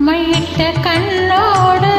மயிட்ட கண்ணோடு